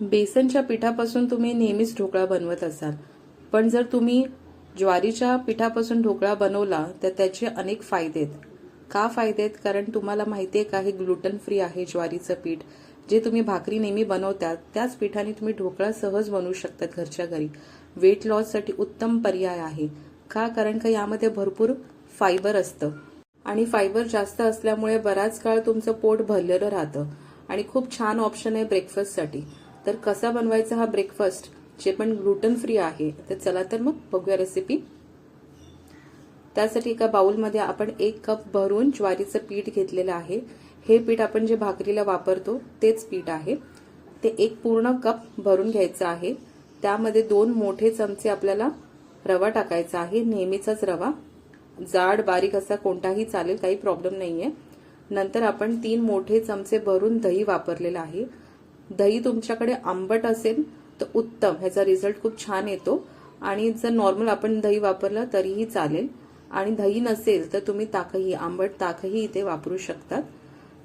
बेसनच्या पिठापासून तुम्ही नेहमीच ढोकळा बनवत असाल. पण जर तुम्ही ज्वारीच्या पिठापासून ढोकळा बनवला तर त्याचे अनेक फायदे आहेत. का फायदे आहेत? कारण तुम्हाला माहिती आहे का हे ग्लुटन फ्री आहे ज्वारीचं पीठ. जे तुम्ही भाकरी नेहमी बनवतात त्याच पिठाने तुम्ही ढोकळा सहज बनवू शकतात घरच्या घरी. वेट लॉससाठी उत्तम पर्याय आहे. का? कारण का यामध्ये भरपूर फायबर असतं. आणि फायबर जास्त असल्यामुळे बराच काळ तुमचं पोट भरलेलं राहतं. आणि खूप छान ऑप्शन आहे ब्रेकफास्टसाठी तर कसा बनवायचा हा ब्रेकफास्ट जे पण ग्लुटन फ्री आहे तर चला तर मग बघूया रेसिपी त्यासाठी एका बाउलमध्ये आपण एक कप भरून ज्वारीचं पीठ घेतलेलं आहे. हे पीठ आपण जे भाकरीला वापरतो तेच पीठ आहे. ते एक पूर्ण कप भरून घ्यायचं आहे. त्यामध्ये दोन मोठे चमचे आपल्याला रवा टाकायचा आहे नेहमीचाच रवा. जाड बारीक असा कोणताही चालेल काही प्रॉब्लेम नाहीये. नंतर आपण तीन मोठे चमचे भरून दही वापरलेलं आहे. दही तुमच्याकडे आंबट असेल तर उत्तम. ह्याचा रिझल्ट खूप छान येतो. आणि जर नॉर्मल आपण दही वापरलं तरीही चालेल. आणि दही नसेल तर तुम्ही ताकही आंबट ताकही इथे वापरू शकतात.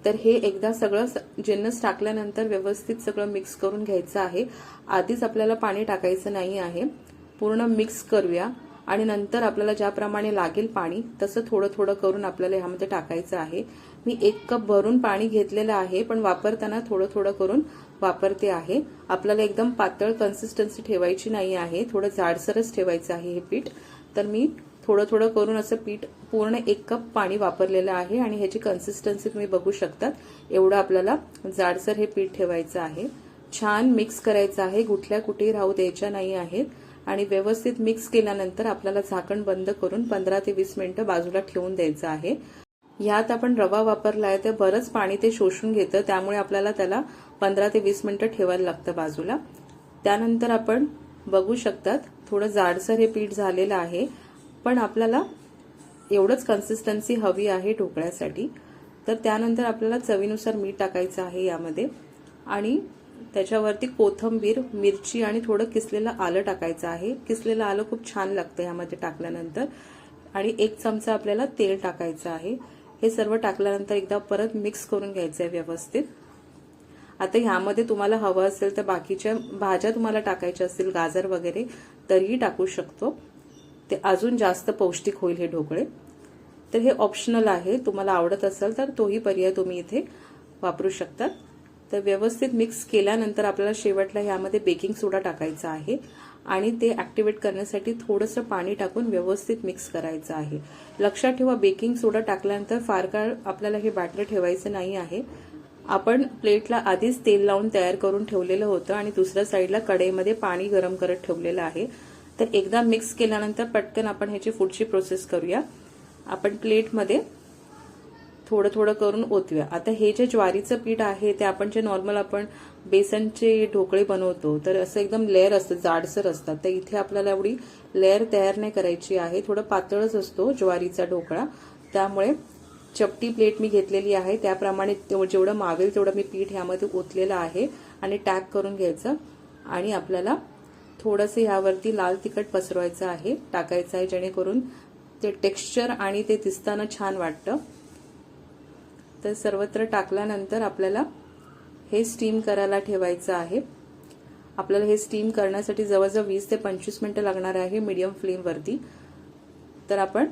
तर हे एकदा सगळं जिन्नस टाकल्यानंतर व्यवस्थित सगळं मिक्स करून घ्यायचं आहे. आधीच आपल्याला पाणी टाकायचं नाही आहे. पूर्ण मिक्स करूया. आणि नंतर आपल्याला ज्याप्रमाणे लागेल पाणी तसं थोडं थोडं करून आपल्याला ह्यामध्ये टाकायचं आहे. मी एक कप भरून पाणी घेतलेलं आहे पण वापरताना थोडं थोडं करून वापरते आहे. आपल्याला एकदम पातळ कन्सिस्टन्सी ठेवायची नाही आहे. थोडं जाडसरच ठेवायचं आहे हे पीठ. तर मी थोडं थोडं करून असं पीठ पूर्ण एक कप पाणी वापरलेलं आहे आणि ह्याची कन्सिस्टन्सी तुम्ही बघू शकतात. एवढं आपल्याला जाडसर हे पीठ ठेवायचं आहे. छान मिक्स करायचं आहे. कुठल्या कुठेही राहू द्यायच्या नाही आहेत. आणि व्यवस्थित मिक्स केल्यानंतर आपल्याला झाकण बंद करून पंधरा ते वीस मिनिटं बाजूला ठेवून द्यायचं आहे. यात आपण रवा वापरलाय तर बरंच पाणी ते शोषून घेतं त्यामुळे आपल्याला त्याला पंधरा ते वीस मिनिटं ठेवायला लागतं बाजूला. त्यानंतर आपण बघू शकतात थोडं जाडसर हे पीठ झालेलं आहे पण आपल्याला एवढंच कन्सिस्टन्सी हवी आहे ढोकळ्यासाठी. तर त्यानंतर आपल्याला चवीनुसार मीठ टाकायचं आहे यामध्ये. आणि त्याच्यावरती कोथंबीर मिरची आणि थोडं किसलेलं आलं टाकायचं आहे. किसलेलं आलं खूप छान लागतं यामध्ये टाकल्यानंतर. आणि एक चमचा आपल्याला तेल टाकायचं आहे. हे सर्व टाकल्यानंतर एकदा परत मिक्स करून घ्यायचं आहे व्यवस्थित. आता ह्यामध्ये तुम्हाला हवं असेल तर बाकीच्या भाज्या तुम्हाला टाकायच्या असतील गाजर वगैरे तरीही टाकू शकतो. ते अजून जास्त पौष्टिक होईल हे ढोकळे. तर हे ऑप्शनल आहे. तुम्हाला आवडत असेल तर तोही पर्याय तुम्ही इथे वापरू शकतात. तर व्यवस्थित मिक्स केल्यानंतर आपल्याला शेवटला ह्यामध्ये बेकिंग सोडा टाकायचा आहे. आणि ते ऍक्टिवेट करण्यासाठी थोडंसं पाणी टाकून व्यवस्थित मिक्स करायचं आहे. लक्षात ठेवा बेकिंग सोडा टाकल्यानंतर फार काळ आपल्याला हे बॅटर ठेवायचं नाही आहे. आपण प्लेटला आधीच तेल लावून तयार करून ठेवलेलं होतं आणि दुसऱ्या साईडला कढईमध्ये पाणी गरम करत ठेवलेलं आहे. तर एकदा मिक्स केल्यानंतर पटकन आपण ह्याची पुढची प्रोसेस करूया. आपण प्लेटमध्ये थोडं थोडं करून ओतूया आता हे जे ज्वारीचं पीठ आहे ते आपण जे नॉर्मल आपण बेसनचे ढोकळे बनवतो तर असं एकदम लेअर असतं जाडसर असतात. तर इथे आपल्याला एवढी लेअर तयार नाही करायची आहे. थोडं पातळच असतो ज्वारीचा ढोकळा. त्यामुळे चपटी प्लेट मी घेतलेली आहे. त्याप्रमाणे जेवढं मावेल तेवढं मी पीठ ह्यामध्ये ओतलेलं आहे आणि टॅक करून घ्यायचं. आणि आपल्याला थोडंसं ह्यावरती लाल तिखट पसरवायचं आहे टाकायचं आहे जेणेकरून ते टेक्स्चर आणि ते दिसताना छान वाटतं. तर सर्वत्र टाकल्यानंतर आपल्याला हे स्टीम करायला ठेवायचं आहे. आपल्याला हे स्टीम करण्यासाठी जवळजवळ वीस ते पंचवीस मिनटं लागणार आहे मीडियम फ्लेमवरती तर आपण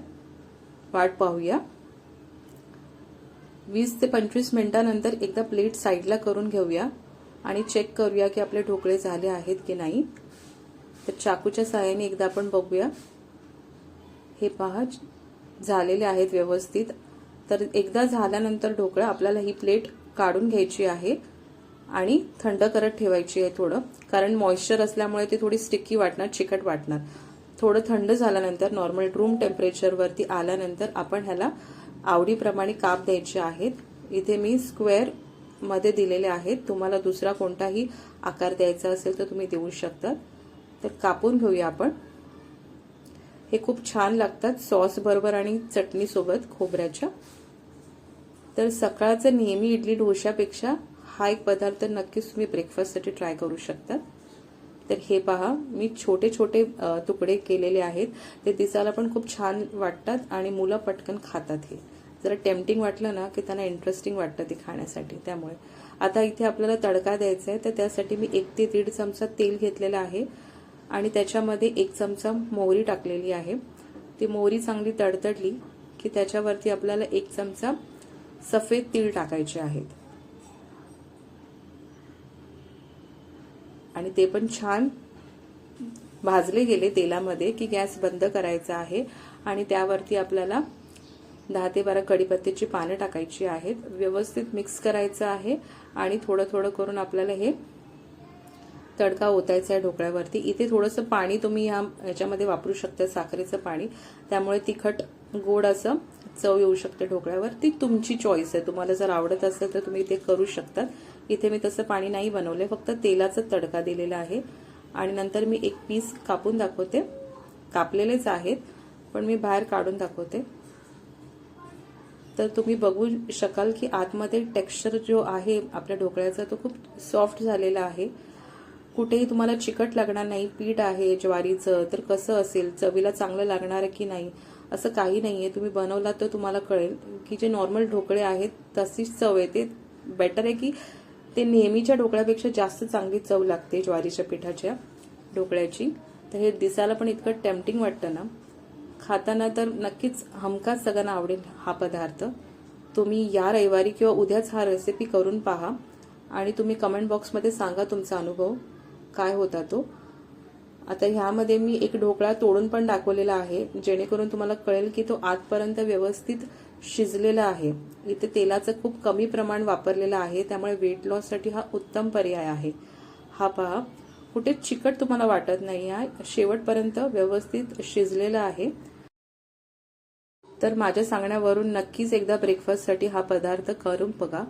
वाट पाहूया. वीस ते पंचवीस मिनिटानंतर एकदा प्लेट साईडला करून घेऊया आणि चेक करूया की आपले ढोकळे झाले आहेत की नाही. तर चाकूच्या सहाय्याने एकदा आपण बघूया. हे पहा झालेले आहेत व्यवस्थित. तर एकदा झाल्यानंतर ढोकळा आपल्याला ही प्लेट काढून घ्यायची आहे आणि थंड करत ठेवायची आहे थोडं कारण मॉइश्चर असल्यामुळे ती थोडी स्टिकी वाटणार चिकट वाटणार. थोडं थंड झाल्यानंतर नॉर्मल रूम टेम्परेचरवरती आल्यानंतर आपण ह्याला आवडीप्रमाणे काप द्यायचे आहेत. इथे मी स्क्वेअरमध्ये दिलेले आहेत. तुम्हाला दुसरा कोणताही आकार द्यायचा असेल तर तुम्ही देऊ शकता. तर कापून घेऊया आपण. हे खूप छान लागतात सॉस बरोबर आणि चटणीसोबत खोबऱ्याच्या. तर सकाळचं नेहमी इडली डोशापेक्षा हा एक पदार्थ नक्कीच तुम्ही ब्रेकफास्टसाठी ट्राय करू शकता. तर हे पहा मी छोटे छोटे तुकडे केलेले आहेत. ते दिसायला पण खूप छान वाटतात आणि मुलं पटकन खातात हे. जरा टेम्पटिंग वाटलं ना की त्यांना इंटरेस्टिंग वाटतं ते खाण्यासाठी त्यामुळे. आता इथे आपल्याला तडका द्यायचा आहे तर त्यासाठी मी एक ते दीड चमचा तेल घेतलेलं आहे. आणि त्याच्यामध्ये एक चमचा मोहरी टाकलेली आहे. ती मोहरी चांगली तडतडली की त्याच्यावरती आपल्याला एक चमचा सफेद तीळ टाकायचे आहेत. आणि ते पण छान भाजले गेले तेलामध्ये की गॅस बंद करायचा आहे. आणि त्यावरती आपल्याला दहा ते बारा कढीपत्त्याची पानं टाकायची आहेत. व्यवस्थित मिक्स करायचं आहे. आणि थोडं थोडं करून आपल्याला हे तडका ओतायचा आहे ढोकळ्यावरती. इथे थोडंसं पाणी तुम्ही ह्या ह्याच्यामध्ये वापरू शकता साखरेचं पाणी. त्यामुळे तिखट गोड असं चव येऊ शकते ढोकळ्यावर ती तुमची चॉईस आहे. तुम्हाला जर आवडत असेल तर तुम्ही ते करू शकतात इथे मी तसं पाणी नाही बनवले फक्त तेलाचा तडका दिलेला आहे. आणि नंतर मी एक पीस कापून दाखवते. कापलेलेच आहेत. पण मी बाहेर काढून दाखवते. तर तुम्ही बघू शकाल की आतमध्ये टेक्स्चर जो आहे आपल्या ढोकळ्याचा तो खूप सॉफ्ट झालेला आहे. कुठेही तुम्हाला चिकट लागणार नाही. पीठ आहे ज्वारीचं. तर कसं असेल? चवीला चांगलं लागणार की नाही? असं काही नाही आहे तुम्ही बनवलात तर तुम्हाला कळेल की जे नॉर्मल ढोकळे आहेत तशीच चव येते बेटर आहे की ते नेहमीच्या ढोकळ्यापेक्षा जास्त चांगली चव लागते ज्वारीच्या पिठाच्या ढोकळ्याची. तर हे दिसायला पण इतकं टेम्पटिंग वाटतं ना. खाताना तर नक्कीच हमखास सगळ्यांना आवडेल हा पदार्थ. तुम्ही या रविवारी किंवा उद्याच हा रेसिपी करून पहा आणि तुम्ही कमेंट बॉक्समध्ये सांगा तुमचा अनुभव. काय होता तो? आता ह्यामध्ये मी एक ढोकळा तोडून पण दाखवलेला आहे जेणेकरून तुम्हाला कळेल की तो आतपर्यंत व्यवस्थित शिजलेला आहे. इथे तेलाचं खूप कमी प्रमाण वापरलेलं आहे त्यामुळे वेट लॉससाठी हा उत्तम पर्याय आहे. हा पहा कुठे चिकट तुम्हाला वाटत नाही आहे शेवटपर्यंत व्यवस्थित शिजलेला आहे. तर माझ्या सांगण्यावरून नक्कीच एकदा ब्रेकफास्टसाठी हा पदार्थ करून बघा.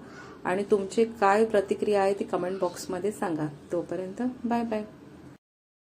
आणि तुमचे काय प्रतिक्रिया आहे ती कमेंट बॉक्समध्ये सांगा. तोपर्यंत बाय बाय